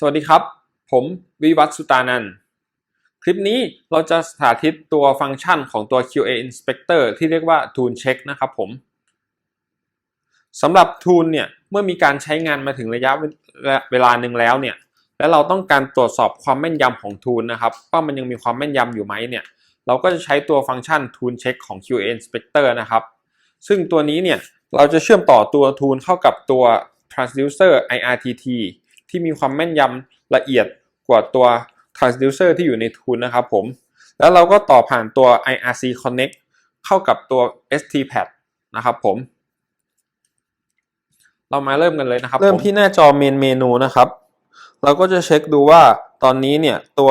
สวัสดีครับ ผมวิวัฒน์สุตานันท์คลิปนี้เราจะสาธิตตัวฟังก์ชันของตัว QA Inspector ที่เรียกว่า Tool Check นะครับผมสำหรับ Tool เนี่ยเมื่อมีการใช้งานมาถึงระยะเวลาหนึ่งแล้วเนี่ยและเราต้องการตรวจสอบความแม่นยำของ Tool นะครับว่ามันยังมีความแม่นยำอยู่ไหมเนี่ยเราก็จะใช้ตัวฟังก์ชัน Tool Check ของ QA Inspector นะครับ ซึ่งตัวนี้เนี่ยเราจะเชื่อมต่อตัว Tool เข้ากับตัว Transducer IRTT ที่มีความแม่นยำละเอียดกว่าตัว transducer ที่อยู่ในทูลนะครับผม แล้วเราก็ต่อผ่านตัว IRC Connect เข้ากับตัว STPAD นะครับผม เรามาเริ่มกันเลยนะครับ เริ่มที่หน้าจอเมนเมนูนะครับ เราก็จะเช็คดูว่าตอนนี้เนี่ยตัว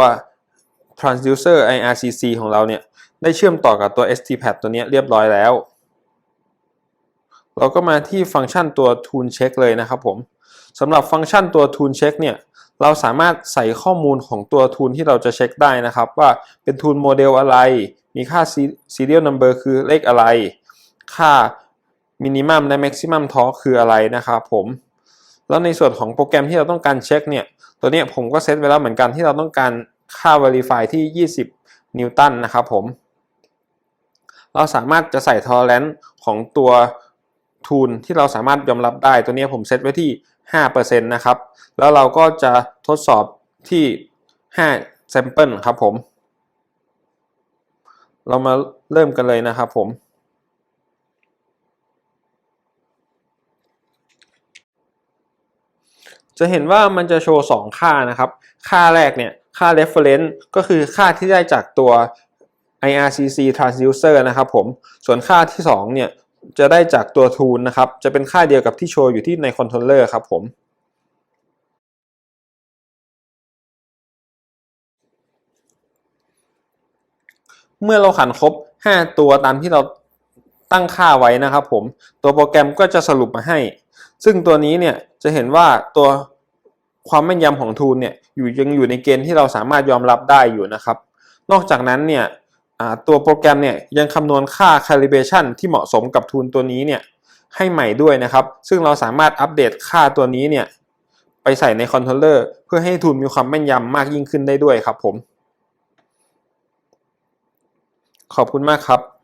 transducer IRCC ของเราเนี่ย ได้เชื่อมต่อกับตัว STPAD ตัวนี้เรียบร้อยแล้ว เราก็มาที่ฟังก์ชันตัว Tool Check เลยนะครับผม สำหรับฟังก์ชันตัว Tool Check เนี่ยเราสามารถใส่ข้อมูลของตัว Tool ที่เราจะเช็คได้นะครับ ว่าเป็น Tool โมเดลอะไร มีค่า Serial Number คือเลขอะไร ค่า Minimum และ Maximum Torque คืออะไรนะครับผม แล้วในส่วนของโปรแกรมที่เราต้องการเช็คเนี่ยตัวนี้ผมก็เซตไว้แล้วเหมือนกันที่เราต้องการค่า Verify ที่ 20 นิวตันนะครับผม เราสามารถจะใส่ tolerance ของตัว ทูลที่เราสามารถยอมรับได้ตัวนี้ผมเซตไว้ที่ 5%นะครับ แล้วเราก็จะทดสอบที่ 5 sample ครับผม เรามาเริ่มกันเลยนะครับผม จะเห็นว่ามันจะโชว์ 2 ค่านะครับ ค่าแรกเนี่ย ค่า reference ก็คือค่าที่ได้จากตัว IRCC transducer นะครับผม ส่วนค่าที่ 2 เนี่ย จะได้จากตัว tool นะครับ จะเป็นค่าเดียวกับที่โชว์อยู่ที่ใน controller ครับผมเมื่อเราขันครบ 5 ตัวตามที่เราตั้งค่าไว้นะครับผม ตัวโปรแกรมก็จะสรุปมาให้ ซึ่งตัวนี้เนี่ยจะเห็นว่าตัวความแม่นยำของทูลเนี่ยอยู่ยังอยู่ในเกณฑ์ที่เราสามารถยอมรับได้อยู่นะครับ นอกจากนั้นเนี่ย ตัวโปรแกรมเนี่ยยังคำนวณค่า calibration ที่เหมาะสมกับทูลตัวนี้เนี่ยให้ใหม่ด้วยนะครับ ซึ่งเราสามารถอัปเดตค่าตัวนี้เนี่ยไปใส่ในคอนโทรลเลอร์เพื่อให้ทูลมีความแม่นยำมากยิ่งขึ้นได้ด้วยครับผม ขอบคุณมากครับ